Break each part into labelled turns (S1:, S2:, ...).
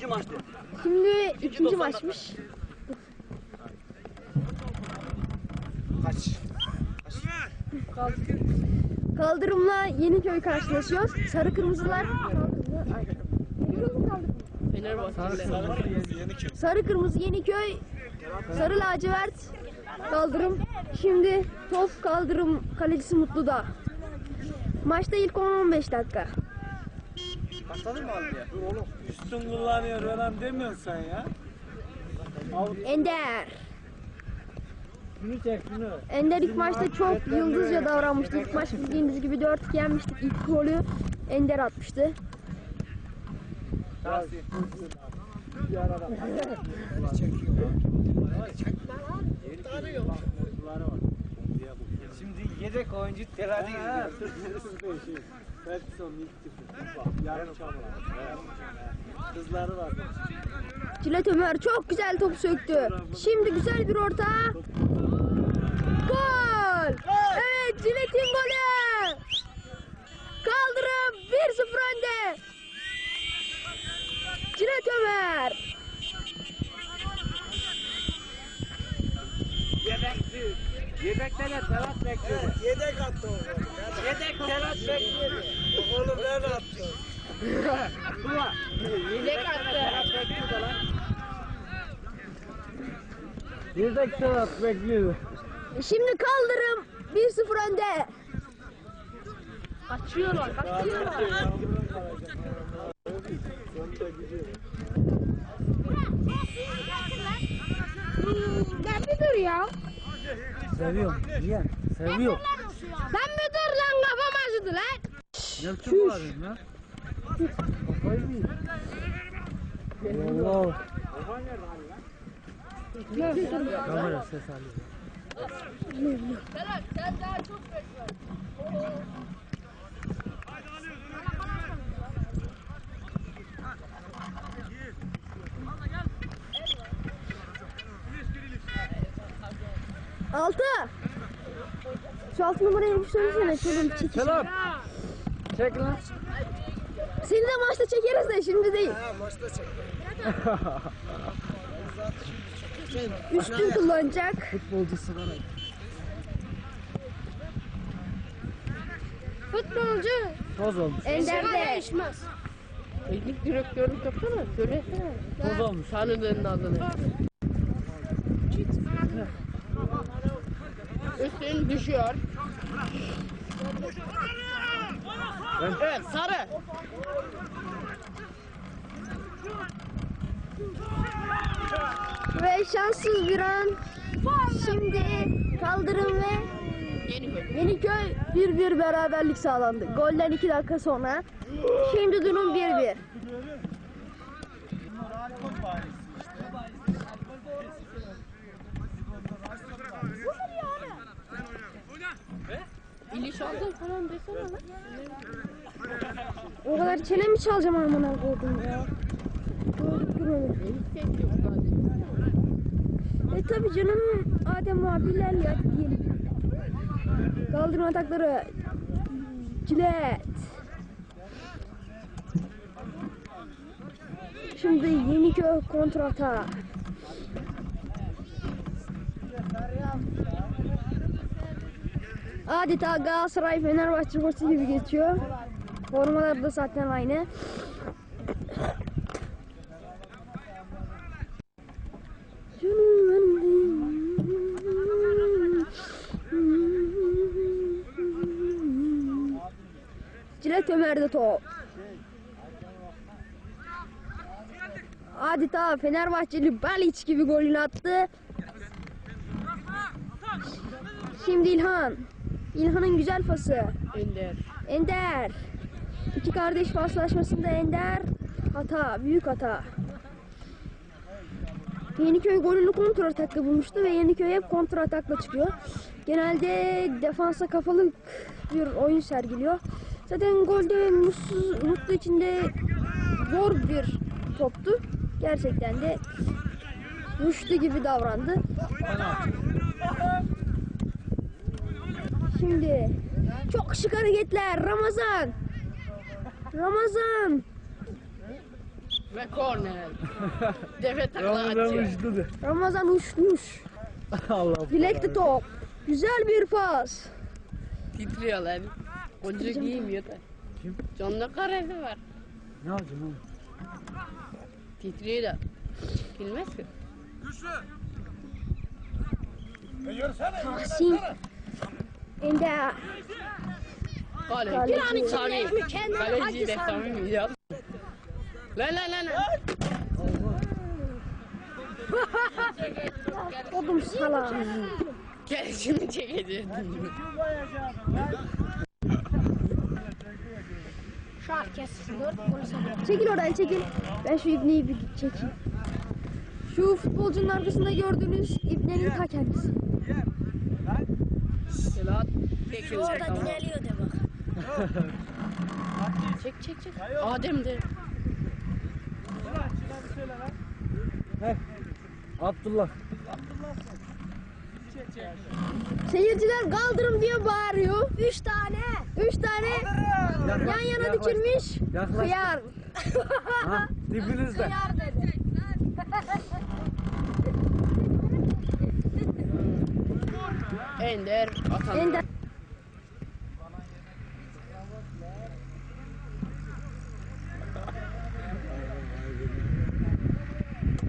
S1: İkinci maçtı.
S2: Şimdi ikinci maçmış.
S1: Kaç?
S2: Kaldırımla Yeniköy karşılaşıyor. Sarı kırmızılar kaldırımla ay. Sarı kırmızı Yeniköy, sarı lacivert kaldırım. Şimdi top kaldırım kalecisi Mutlu'da. Maçta ilk 10-15 dakika.
S1: Başladın mı abi ya? Oğlum.
S3: Üstün kullanıyor falan demiyorsun sen ya.
S2: Ender.
S3: Şunu çek şunu.
S2: Ender ilk maçta çok yıldızca davranmıştı. İlk maç bildiğiniz gibi 4 yenmiştik. İlk golü Ender atmıştı.
S1: Şimdi yedek oyuncu telafi
S3: Ha,
S1: gidiyor.
S3: Şey. Belki son ilk tipi. Yarım çamur. Kızları var.
S2: Cilet Ömer çok güzel top söktü. Şimdi güzel bir orta. Gol! Evet Cilet'in golü. Kaldırım 1-0 önde. Cilet Ömer.
S1: Yedekte de telat bekliyor.
S3: Yedek attı o.
S1: Yedek telat bekliyor.
S3: Oğlum ben attım.
S1: Ulan. Yedek attı. Telat bekliyor da lan.
S3: Yedek telat bekliyor.
S2: Şimdi kaldırım 1-0 önde. Kaçıyorlar, kaçıyorlar. Ben müdür ya.
S3: Seviyorum. Niye? Seviyorum.
S2: Ben müdür lan kafam acıdı lan.
S3: Ne biçim bağırıyorsun lan? Kafayı mı? Allah. Kamera ses alıyor.
S2: Altı. Şu altı bir söylesene. Şuradan çekiş.
S3: Selam. Çek lan.
S2: Seni de maçta çekeriz de şimdi değil. Üstün kullanacak.
S3: Futbolcusu var.
S2: Futbolcu.
S3: Toz olmuş.
S2: Ender'de.
S4: Teknik direktörlük yapsana. Söylesene.
S3: Toz olmuş.
S4: Tanıdığın adını. Üstün düşüyor. Evet sarı.
S2: Ve şanssız bir an. Şimdi kaldırım ve
S4: Yeniköy.
S2: Yeniköy 1-1 beraberlik sağlandı. Golden 2 dakika sonra. Şimdi durum 1-1.
S4: İliş aldın falan desene lan.
S2: O kadar çene mi çalacağım amına koydum ya. E tabi canım Adem abiler ya diyelim. Kaldırma atakları. Cilet. Şimdi Yeniköy kontrata. Adeta Galatasaray Fenerbahçe maçı gibi geçiyor. Formalar da zaten aynı. Cilet Ömer'de top. Adeta Fenerbahçeli Baliç gibi golünü attı. Şimdi İlhan. İlhan'ın güzel pası.
S4: Ender.
S2: Ender. İki kardeş paslaşmasında Ender. Hata, büyük hata. Yeniköy golünü kontra atakla bulmuştu ve Yeniköy hep kontra atakla çıkıyor. Genelde defansa kafalı bir oyun sergiliyor. Zaten golde mutsuz, mutlu içinde zor bir toptu. Gerçekten de Rüştü gibi davrandı. Şimdi çok şık hareketler Ramazan. Ramazan.
S4: Ve korner. Defe takla
S3: Ramazan
S4: atıyor.
S3: uçtu.
S2: Ramazan uçmuş.
S3: Allah.
S2: Dilekli top. Güzel bir pas.
S4: Titriyor lan. Koca giymiyor da.
S3: Kim?
S4: Canlı karesi var.
S3: Ne yapacaksın oğlum?
S4: Titriyor da. Bilmez ki.
S2: Tahsin. Ender.
S4: Kaleci.
S2: Kaleci.
S4: Samim.
S2: Mükemmel.
S4: Kaleci de.
S2: Samim
S4: ya. Lan lan lan. lan.
S2: Odum salam.
S4: Gel şimdi çekeceğiz.
S2: Şah kessin. Çekil oradan çekil. Ben şu ibneyi bir çekeyim. Şu futbolcunun arkasında gördüğünüz ibnenin ta kendisi.
S4: Çekil.
S2: Orada dinleniyor de bak.
S4: Çek çek çek. Adem de.
S3: Abdullah.
S2: Seyirciler kaldırım diye bağırıyor. Üç tane. Üç tane yan yana
S3: yaklaş.
S2: dikilmiş.
S3: Yaklaş.
S2: Hıyar.
S3: Ha, dibinizde.
S2: Hıyar dedi.
S4: Ender.
S2: Ender.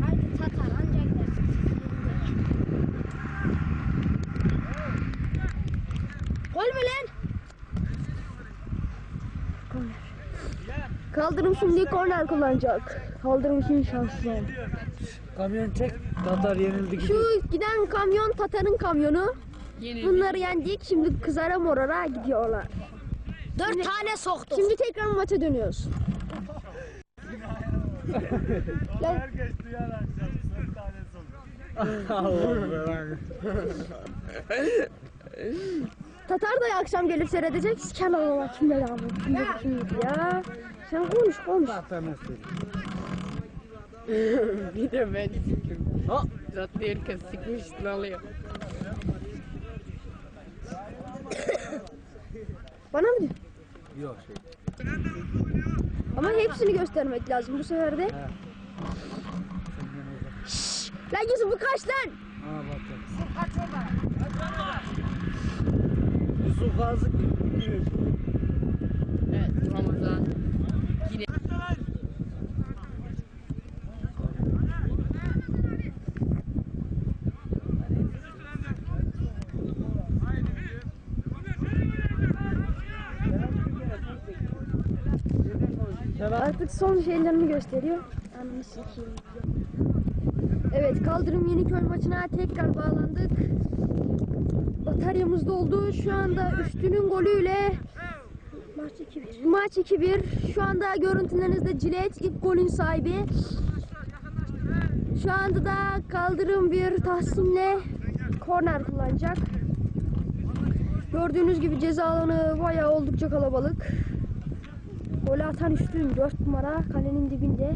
S2: Haydi Tatar ancak Gol mü lan? Korner. Kaldırım şimdi korner kullanacak. Kaldırım için şanslı.
S3: Kamyon çek. Tatar yenildi gidiyor.
S2: Şu giden kamyon Tatar'ın kamyonu.
S4: Yeni.
S2: Bunları yendik. Şimdi kızara morara gidiyorlar. Dört tane soktuk. Şimdi tekrar maça dönüyoruz. Lan,
S3: Herkes duyar akşam. Dört tane son. Allah belanı.
S2: Tatar da akşam gelip seyredecek. Sikerler ama kim abi? Kim ya? Sen konuş konuş.
S4: Bir de ben sikim.
S3: Ha.
S4: Zaten herkes sikmiş alıyor.
S2: Bana mı diyor?
S3: Yok şey.
S2: Ama hepsini göstermek lazım bu sefer de. Şşş! Lan Yusuf bu kaç lan?
S3: Ha bak. Yusuf Gazi.
S4: Evet Ramazan. Yine.
S2: Artık son şeylerini gösteriyor. Ananı sikeyim. Evet kaldırım Yeniköy maçına tekrar bağlandık. Bataryamız doldu. Şu anda üstünün golüyle maç 2-1. Maç 2-1. Şu anda görüntülerinizde Cilet ilk golün sahibi. Şu anda da kaldırım bir tahsimle korner kullanacak. Gördüğünüz gibi ceza alanı bayağı oldukça kalabalık. Golü atan üstün 4 numara kalenin dibinde.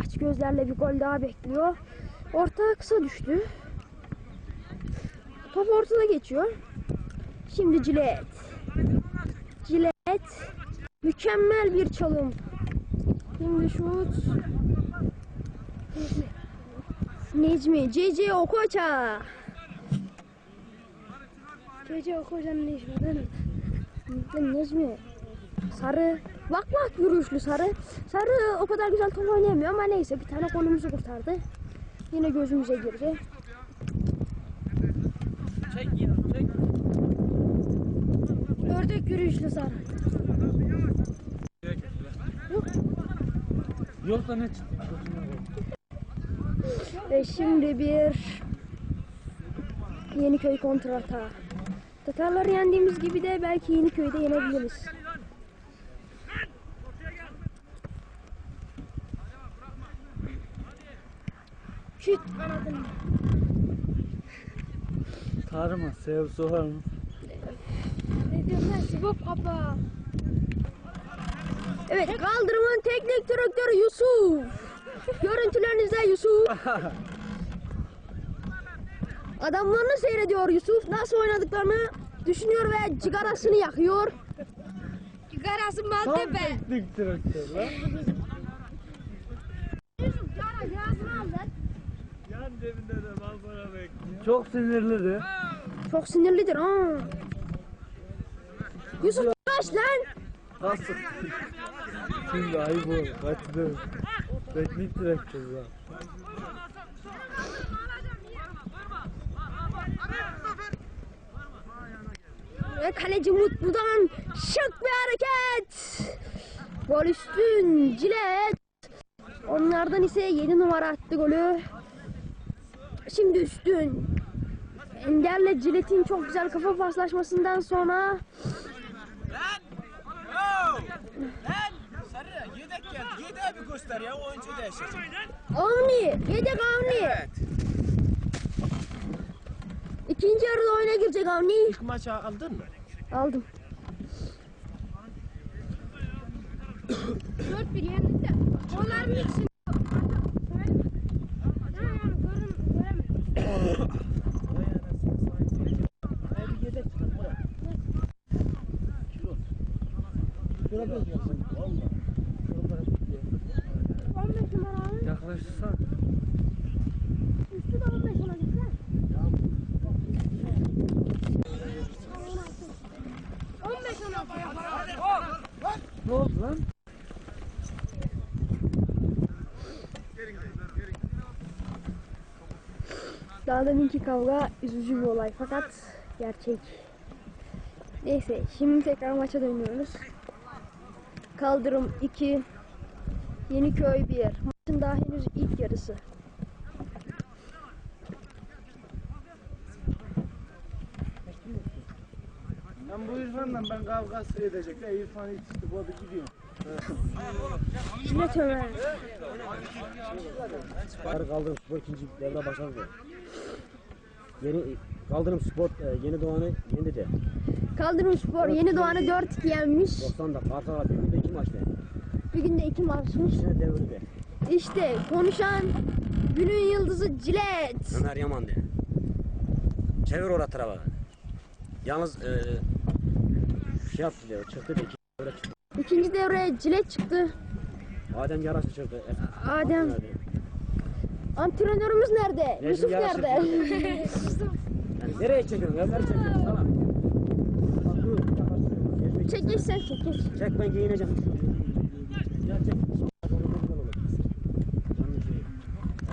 S2: Aç gözlerle bir gol daha bekliyor. Orta kısa düştü. Top ortada geçiyor. Şimdi Cilet. Cilet. Mükemmel bir çalım. Şimdi şut. Necmi. CC Okocha. CC Okocha'nın ne işi var lan? Lan Necmi. Sarı. Vak vak yürüyüşlü sarı. Sarı o kadar güzel top oynayamıyor ama neyse bir tane konumuzu kurtardı. Yine gözümüze girdi.
S3: Çek çek.
S2: Ördek yürüyüşlü sarı.
S3: Yok da ne çıktı?
S2: Şimdi bir Yeniköy kontrata. Tatarları yendiğimiz gibi de belki Yeniköy'de yenebiliriz. Şut kanadım.
S3: Tarıma sev soğar mı?
S2: Ne diyorsun Sibop kapa. Evet kaldırımın teknik direktörü Yusuf. Görüntülerinizde Yusuf. Adamlarını seyrediyor Yusuf. Nasıl oynadıklarını düşünüyor ve cigarasını yakıyor. Cigarası
S3: Tam teknik direktör lan. Yan cebinde de manzara bekliyor. Çok sinirlidir.
S2: Çok sinirlidir ha. Yusuf kaç lan.
S3: Nasıl? Şimdi ayıp olur. Kaçtı. Bekleyip direkeceğiz ya.
S2: Ve kaleci Mutlu'dan şık bir hareket. Gol üstün Cilet. Onlardan ise 7 numara attı golü. Şimdi üstün. Ender'le Cilet'in çok güzel kafa paslaşmasından sonra
S5: Sarı yedek geldi. Yedeği bir göster ya oyuncu değişecek.
S2: Avni, yedek Avni.
S5: Evet.
S2: İkinci yarıda oyuna girecek Avni.
S5: İlk maçı aldın mı?
S2: Aldım. 4-1 yendik de. Onların ikisini
S3: Yaklaşırsak.
S2: üstü de 15 olacak lan. 15 olacak.
S3: Ne oldu lan?
S2: Daha deminki kavga üzücü bir olay fakat gerçek. Neyse şimdi tekrar maça dönüyoruz. Kaldırım 2, Yeniköy 1. Maçın daha henüz ilk yarısı.
S3: Ben bu İrfan'la ben kavga edecek. de İrfan yetişti. Bu adı gidiyor.
S2: Cilet Ömer.
S6: Sarı Kaldırım Spor ikinci devre başladı. Yeni Kaldırım Spor e, yeni doğanı yendi de.
S2: Kaldırım Spor Yeni Doğan'ı 4-2 yenmiş.
S6: 90'da Kartal'a bir günde iki maçta.
S2: Bir günde iki maçmış.
S6: İkisine devirdi.
S2: İşte konuşan günün yıldızı Cilet.
S6: Ömer Yaman diye. Çevir orada tarafa. Yalnız e, şey yaptı diyor, çıktı da iki devre çıktı.
S2: İkinci devreye Cilet çıktı.
S6: Adem Yaraşlı çıktı. E,
S2: Adem. Antrenörümüz nerede? Yusuf
S6: Yaraşlı
S2: nerede?
S6: Nereye çekiyorsun? Ömer çekiyorsun. Tamam. Bak dur. yaklaştırıyorum. Gezmek
S2: çek geç sen çek geç.
S6: Çek ben giyineceğim. Gel çek. Canlı şey.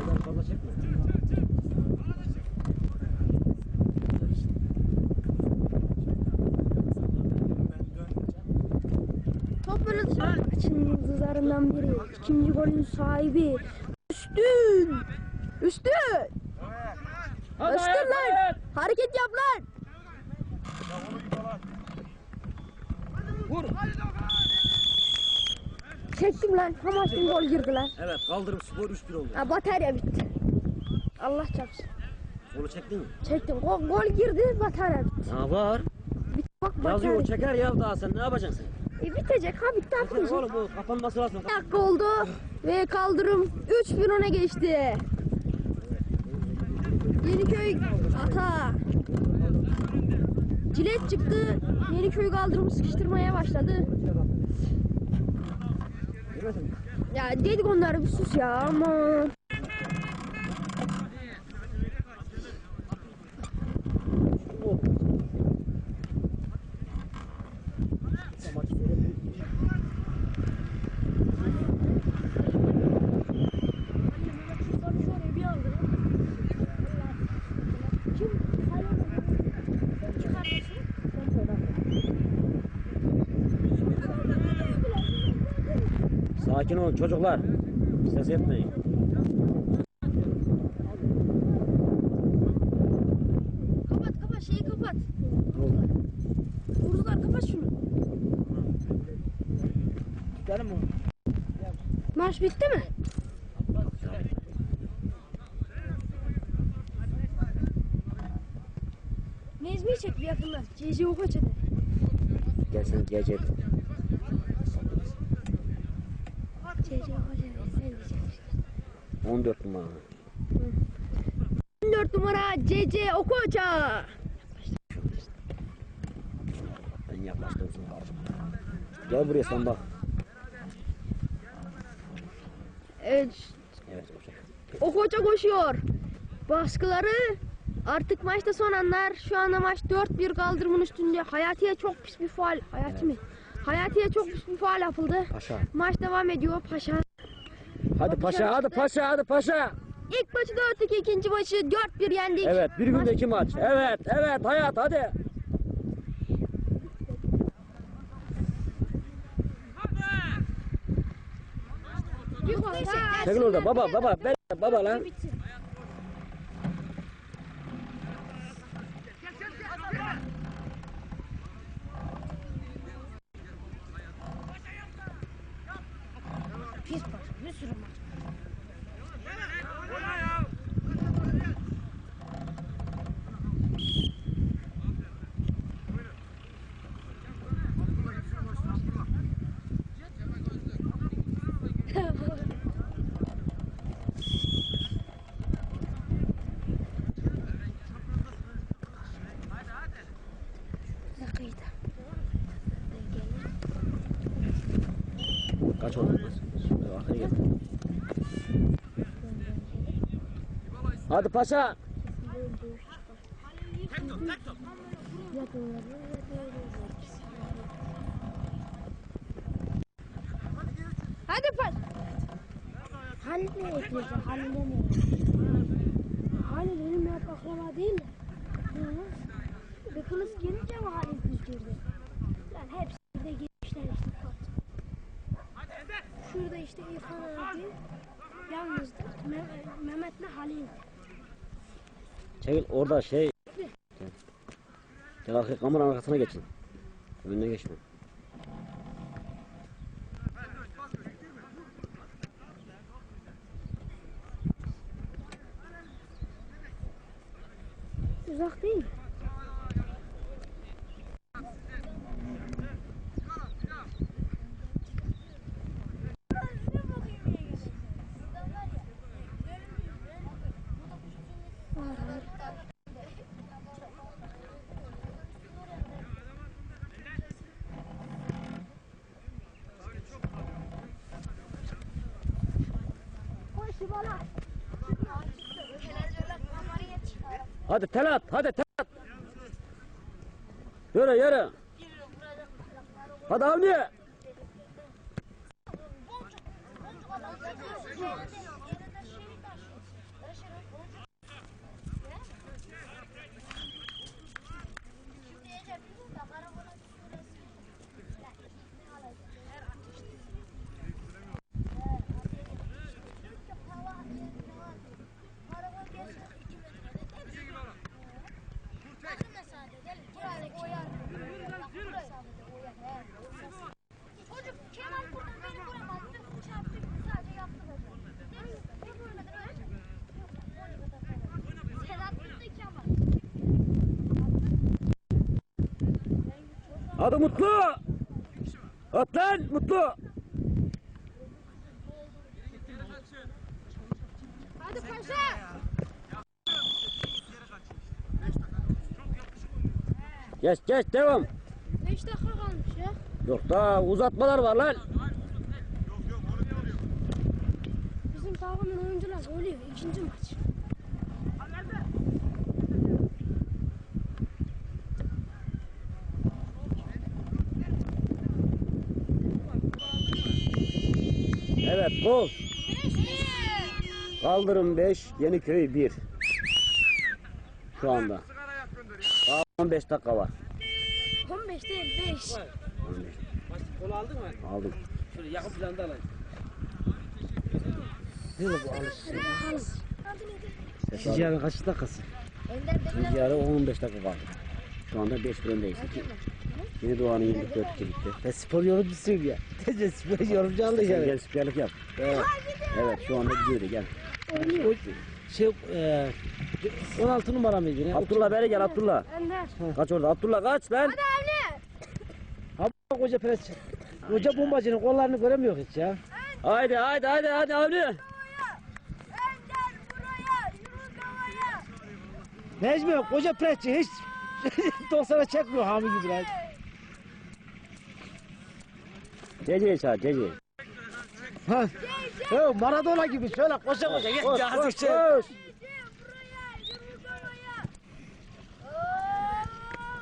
S6: Elleri fazla çekme.
S2: Top böyle. Maçın yıldızlarından biri. İkinci golün sahibi. Üstün. Üstün. Üstün lan. Hareket yap lan. Çektim lan. Tam açtım gol girdi lan.
S6: Evet kaldırım spor 3-1 oldu.
S2: Ha, batarya bitti. Allah çarpsın.
S6: Solu çektin mi?
S2: Çektim. Gol, gol girdi batarya bitti.
S6: Ha var.
S2: Bak batarya.
S6: Yazıyor çeker ya daha sen ne yapacaksın sen?
S2: E, bitecek ha bitti atmayacak.
S6: oğlum bu kapanması lazım.
S2: Bir dakika oldu ve kaldırım 3-1 öne geçti. Yeniköy ata. Cilet çıktı. Yeniköy kaldırımı sıkıştırmaya başladı. Ya dedik onlara bir sus ya ama.
S6: Sakin olun çocuklar. Ses etmeyin.
S2: Kapat kapat şeyi kapat. Vurdular kapat şunu.
S3: Gidelim mi?
S2: Maç bitti mi? Nezmi'yi çek bir yakından. CC Okoç'u.
S6: Gel sen gece.
S2: CC Okoç'u. Sen diyeceksin.
S6: 14 numara.
S2: 14 numara CC Okoça.
S6: Ben yaklaştım sana. Gel buraya sen bak.
S2: Evet
S6: Evet.
S2: Okoça koşuyor. baskıları artık maçta son anlar. Şu anda maç 4-1 kaldırımın üstünde. Hayati'ye çok pis bir faal. Hayati mi? Hayati'ye çok bir faal yapıldı.
S6: Paşa.
S2: Maç devam ediyor. Paşa.
S6: Hadi paşa hadi paşa hadi paşa.
S2: İlk maçı 4-2, ikinci maçı 4-1 yendik.
S6: Evet bir günde iki maç. Evet evet hayat hadi. Çekil orada baba baba ben baba lan.
S2: Pis maç. Bir sürü maç.
S6: Kaç oldu? Gel. Hadi paşa.
S2: Hadi pas.
S7: Halil ne yapıyorsun? Halil ne Halil benim hep akraba değil de. Bir kılıç gelince mi Halil düşürdü? Lan hepsi de girmişler işte kat. Şurada işte İrfan abi yalnızdı. Me- Mehmet'le Halil.
S6: Çekil orada şey. Gel arka kameranın arkasına geçin. Önüne geçme.
S7: Uzak değil.
S6: Hadi telat hadi telat. Yürü yürü. Hadi Avni. Hadi Mutlu. At lan Mutlu.
S2: Hadi paşa.
S6: Geç geç devam.
S2: 5 dakika kalmış ya.
S6: Yok daha uzatmalar var lan.
S7: Bizim takımın oyuncular oluyor. ikinci maç.
S6: Gol. Kaldırım 5, Yeniköy 1. Şu anda. Daha 15 dakika var.
S2: 15 değil 5.
S6: 15.
S3: Kolu aldın mı?
S6: Aldım.
S3: Şöyle yakın planda alayım.
S6: İkinci yarı kaç dakikası? İkinci yarı 15 dakika kaldı. Şu anda 5 bir öndeyiz. Yeni Doğan'ın 24 2 bitti.
S5: Ben spor yorumcusuyum ya. Tece spor yorumcu aldı
S6: Sen
S5: ya.
S6: gel spikerlik yap. Evet. Evet şu anda gidiyor gel.
S5: O şey e, 16 numara mıydı ne?
S6: Abdullah beri gel Abdullah. Kaç orada Abdullah kaç lan.
S5: Abi koca pres. Koca bombacının kollarını göremiyor hiç ya.
S6: Haydi haydi haydi haydi Avni.
S5: Necmi koca presçi hiç 90'a çekmiyor hami gibi lan.
S6: Gece çağır gece.
S5: Ha. Ya Maradona gibi şöyle koşa koşa gel.
S6: Koş, koş,
S5: şey.
S6: koş.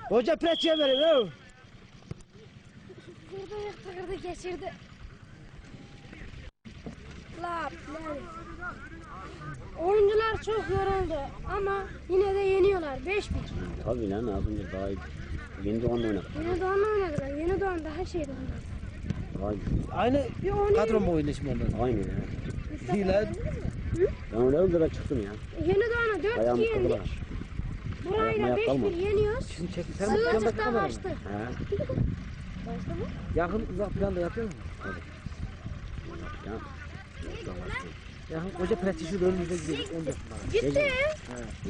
S5: Hoca preçeye verin ha.
S7: Vurdu yıktı geçirdi. Lap lap. Oyuncular çok yoruldu ama yine de yeniyorlar 5-1.
S6: Tabii lan az önce daha iyi. Yeni doğanla oynadık.
S7: Yeni Doğan'la oynadılar. Yeni Doğan'da her şeyde oynadı.
S6: Daha iyi.
S5: Aynı
S7: Bir oynuyor.
S5: kadro mu oynuyor şimdi ondan?
S6: Aynı ya.
S5: Lan.
S6: Ben öyle önce ben çıktım ya.
S7: Yeni Doğan'a 4-2
S6: Ayağımı
S7: yendik.
S6: kırdılar.
S7: Burayla
S6: Ayak kalmadı.
S7: 5-1 yeniyoruz.
S5: Şimdi çek. Sen bu yandaki
S7: Sığırcık'ta
S5: kamera mı?
S7: başladı.
S5: Yakın uzak planda yapıyor musun?
S6: Ya.
S5: Yakın koca şu önümüzde gidiyor. 14 numara.
S7: Gitti.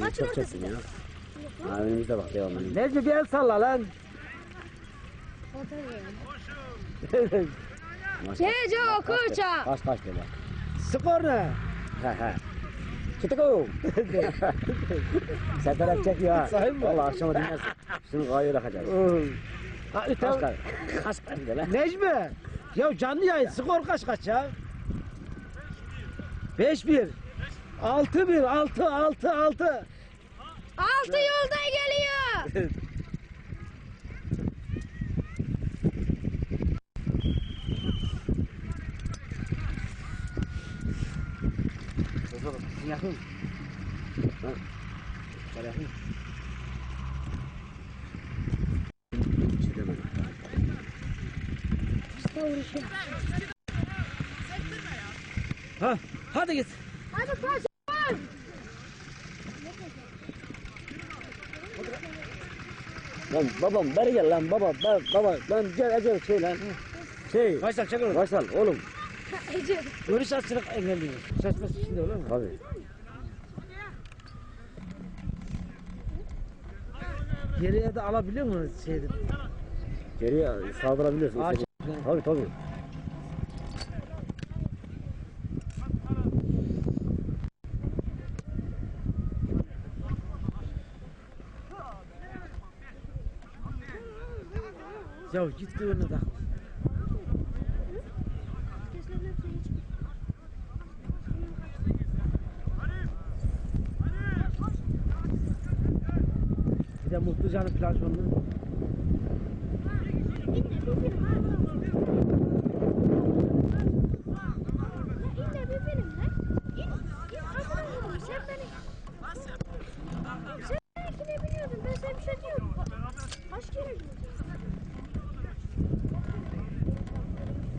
S6: Ben çok çektim ya. Ha önümüzde bak devam edelim.
S5: Necmi bir el salla lan.
S7: Gece okuça.
S6: Kaç kaç dedi.
S5: Skor ne?
S6: He he. Çıtıko. Sen taraf çekiyor ha.
S5: Sahi mi?
S6: Valla akşama dinlersin. Şunu kayıyor takacağız.
S5: Ha,
S6: Kaç
S5: tamam.
S6: kaç. Kaç kaç lan.
S5: Necmi. Ya canlı yayın skor kaç kaç ya? 5-1. 6-1. 6 6 6.
S7: Altı yolda geliyor.
S5: Yakın. Ha, hadi git.
S7: Hadi koş. koş.
S6: Lan babam beri gel lan baba. Ben, baba lan gel acele şey lan. Şey.
S5: Başla çek onu.
S6: Başal oğlum.
S7: Ece.
S5: Görüş açılık engelliyor. Şaşması içinde olur mu?
S6: Tabii.
S5: Geriye de alabiliyor musun şeyde?
S6: Geriye saldırabiliyorsun.
S5: Ağaç.
S6: Tabii tabii.
S5: Ya git önüne tak. Bir de Mutlucan'ın planşonunu.
S7: Yine bir benim lan. İn, in aslanım. Sen beni... Sen benimkine biniyordun. Ben sana bir şey diyorum. Kaç kere biniyordun?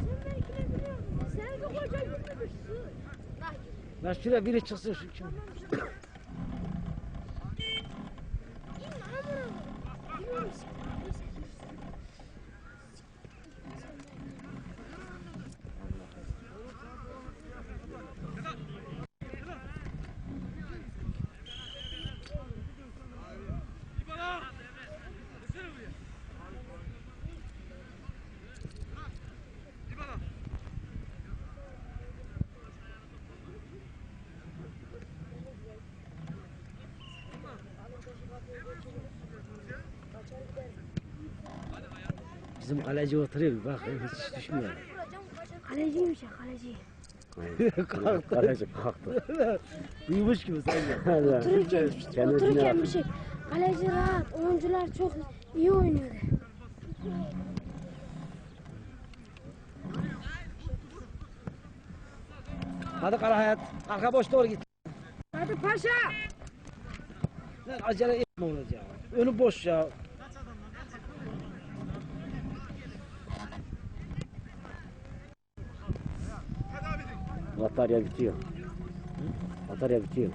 S7: Sen benimkine biniyordun. Sen de koca binmemişsin.
S5: Lan şuraya biri çıksın şu kim?
S7: in amına. Biliyor musun?
S5: Bizim kaleci oturuyor bir bak hiç düşmüyor.
S7: Kaleciymiş ya kaleci.
S6: Kalktı. Kaleci kalktı.
S5: Uyumuş gibi sanki.
S7: Otururken,
S6: Kendisine
S7: otururken bir şey. Kaleci rahat, oyuncular çok iyi oynuyordu.
S5: Hadi kara hayat. Arka boş doğru git.
S7: Hadi paşa.
S5: Lan acele etme olacak. Önü boş ya.
S6: Batarya bitiyor. Batarya bitiyor.